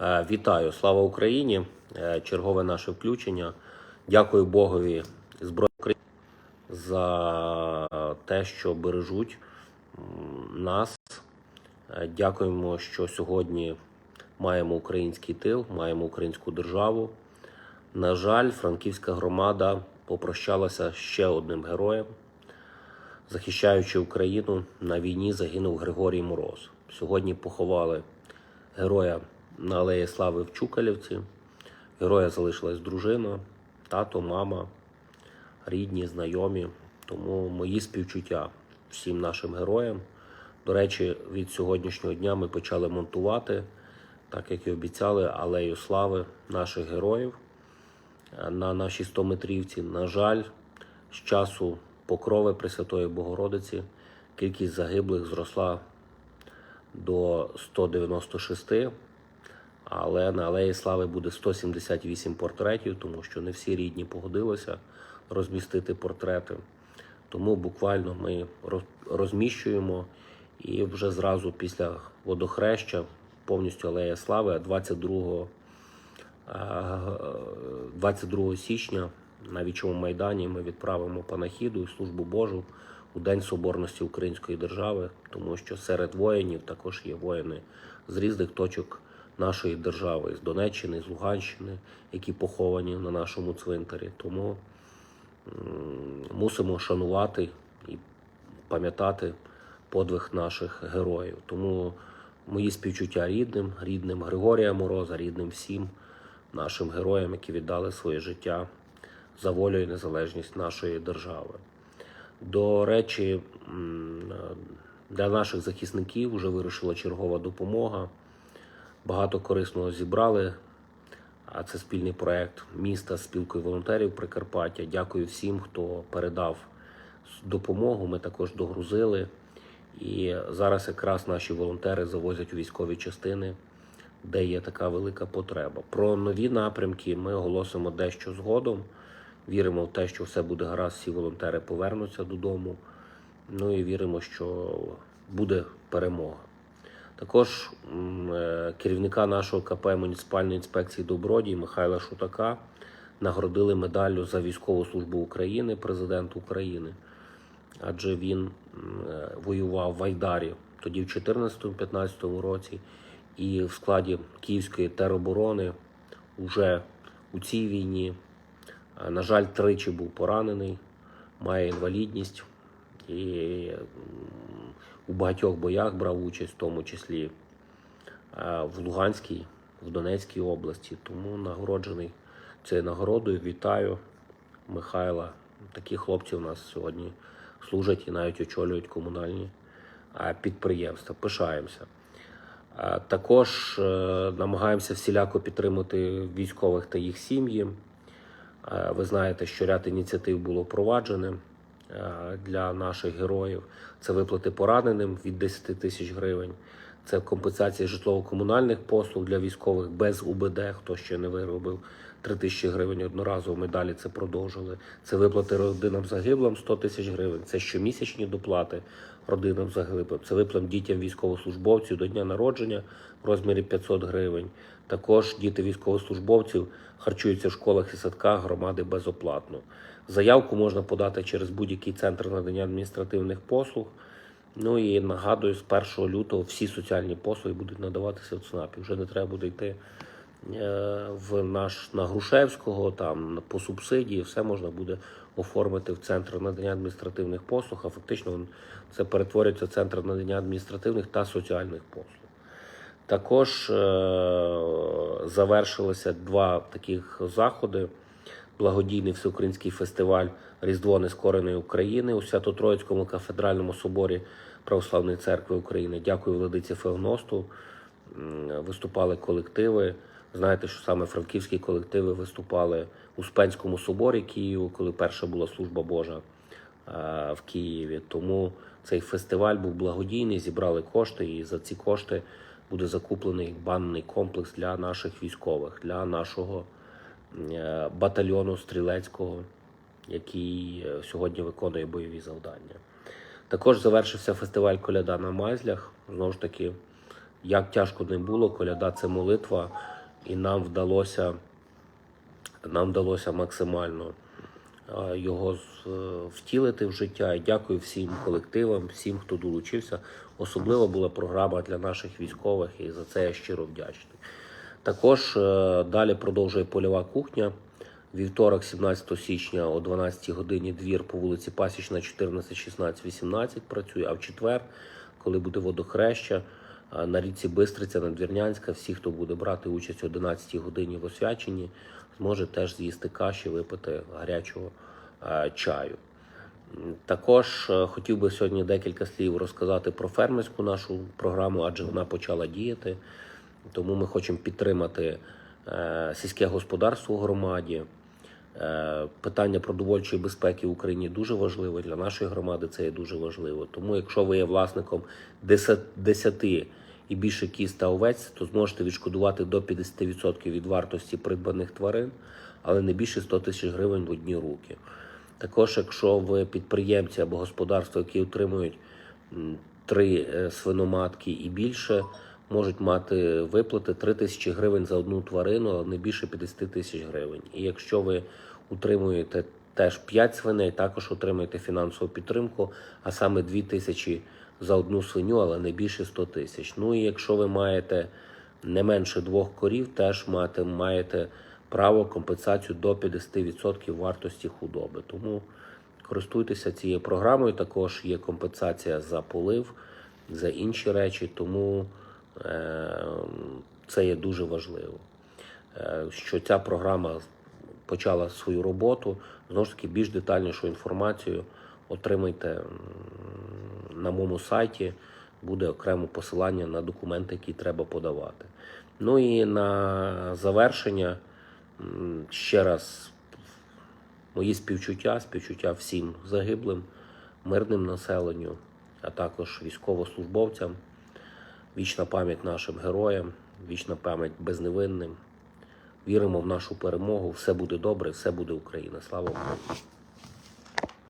Е, Вітаю, слава Україні! Е, Чергове наше включення. Дякую Богові Збройних України за те, що бережуть нас. Е, Дякуємо, що сьогодні маємо український тил, маємо українську державу. На жаль, франківська громада попрощалася ще одним героєм. Захищаючи Україну, на війні загинув Григорій Мороз. Сьогодні поховали героя на Алеї Слави в Чукалівці. Героя залишилась дружина, тато, мама, рідні, знайомі. Тому мої співчуття всім нашим героям. До речі, від сьогоднішнього дня ми почали монтувати, так як і обіцяли, алею слави наших героїв на нашій 100-метрівці. На жаль, з часу покрови Пресвятої Богородиці кількість загиблих зросла до 196, але на Алеї Слави буде 178 портретів, тому що не всі рідні погодилися розмістити портрети. Тому буквально ми роз- розміщуємо і вже зразу після водохреща повністю Алея Слави, а 22 Е, 22 січня на Вічовому майдані ми відправимо панахіду і службу Божу у День Соборності Української держави, тому що серед воїнів також є воїни з різних точок нашої держави, з Донеччини, з Луганщини, які поховані на нашому цвинтарі. Тому мусимо шанувати і пам'ятати подвиг наших героїв. Тому мої співчуття рідним, рідним Григорія Мороза, рідним всім нашим героям, які віддали своє життя за волю і незалежність нашої держави. До речі, для наших захисників вже вирушила чергова допомога. Багато корисного зібрали. А це спільний проект міста спілкою волонтерів Прикарпаття. Дякую всім, хто передав допомогу. Ми також догрузили. І зараз якраз наші волонтери завозять у військові частини, де є така велика потреба. Про нові напрямки ми оголосимо дещо згодом. Віримо в те, що все буде гаразд, всі волонтери повернуться додому. Ну і віримо, що буде перемога. Також е, керівника нашого КП муніципальної інспекції Добродій Михайла Шутака нагородили медаллю за військову службу України президент України, адже він е, воював в Айдарі тоді в 2014-2015 році, і в складі Київської тероборони вже у цій війні. На жаль, тричі був поранений, має інвалідність і у багатьох боях брав участь, в тому числі е, в Луганській, в Донецькій області. Тому нагороджений цією нагородою. Вітаю Михайла. Такі хлопці у нас сьогодні служать і навіть очолюють комунальні е, підприємства. Пишаємося. Е, Також намагаємося всіляко підтримати військових та їх сім'ї. Ви знаєте, що ряд ініціатив було впроваджене для наших героїв. Це виплати пораненим від 10 тисяч гривень, це компенсація житлово-комунальних послуг для військових без УБД, хто ще не виробив 3 тисячі гривень одноразово. Ми далі це продовжили. Це виплати родинам загиблим 100 тисяч гривень. Це щомісячні доплати родинам загиблим. Це виплат дітям військовослужбовців до дня народження в розмірі 500 гривень. Також діти військовослужбовців харчуються в школах і садках громади безоплатно. Заявку можна подати через будь-який центр надання адміністративних послуг. Ну і нагадую, з 1 лютого всі соціальні послуги будуть надаватися в ЦНАПі. Вже не треба буде йти е, в наш на Грушевського, там по субсидії, все можна буде оформити в центр надання адміністративних послуг, а фактично це перетворюється в центр надання адміністративних та соціальних послуг. Також е, завершилися два таких заходи. Благодійний всеукраїнський фестиваль Різдво Нескореної України у Свято-Троїцькому кафедральному соборі Православної церкви України. Дякую владиці Феогносту. Виступали колективи. Знаєте, що саме франківські колективи виступали у Спенському соборі Києву, коли перша була служба Божа е, в Києві. Тому цей фестиваль був благодійний, зібрали кошти, і за ці кошти буде закуплений банний комплекс для наших військових, для нашого е, батальйону стрілецького, який е, сьогодні виконує бойові завдання. Також завершився фестиваль Коляда на Майзлях. Знову ж таки, Як тяжко не було, коляда це молитва, і нам вдалося, нам вдалося максимально його е, втілити в життя. І дякую всім колективам, всім, хто долучився. Особливо була програма для наших військових, і за це я щиро вдячний. Також е, далі продовжує польова кухня. Вівторок, 17 січня о 12 годині двір по вулиці Пасічна, 14, 16, 18 працює. А в четвер, коли буде водохреща, на річці Бистриця, Надвірнянська, всі, хто буде брати участь о 11 годині в освяченні, зможе теж з'їсти каші, випити гарячого е, чаю. Також е, хотів би сьогодні декілька слів розказати про фермерську нашу програму, адже вона почала діяти. Тому ми хочемо підтримати е, сільське господарство в громаді. Е, питання продовольчої безпеки в Україні дуже важливе для нашої громади. Це є дуже важливо. Тому, якщо ви є власником 10, 10 і більше кіз та овець, то зможете відшкодувати до 50% від вартості придбаних тварин, але не більше 100 тисяч гривень в одні руки. Також, якщо ви підприємці або господарство, які отримують три е, свиноматки і більше, можуть мати виплати 3 тисячі гривень за одну тварину, але не більше 50 тисяч гривень. І якщо ви утримуєте теж 5 свиней, також отримуєте фінансову підтримку, а саме 2 тисячі за одну свиню, але не більше 100 тисяч. Ну і якщо ви маєте не менше двох корів, теж мати, маєте право компенсацію до 50% вартості худоби. Тому користуйтеся цією програмою. Також є компенсація за полив, за інші речі, тому це є дуже важливо. Е, що ця програма почала свою роботу. Знову ж таки, більш детальнішу інформацію отримайте на моєму сайті. Буде окремо посилання на документи, які треба подавати. Ну і на завершення ще раз мої співчуття, співчуття всім загиблим, мирним населенню, а також військовослужбовцям. Вічна пам'ять нашим героям, вічна пам'ять безневинним. Віримо в нашу перемогу. Все буде добре, все буде Україна. Слава Україні!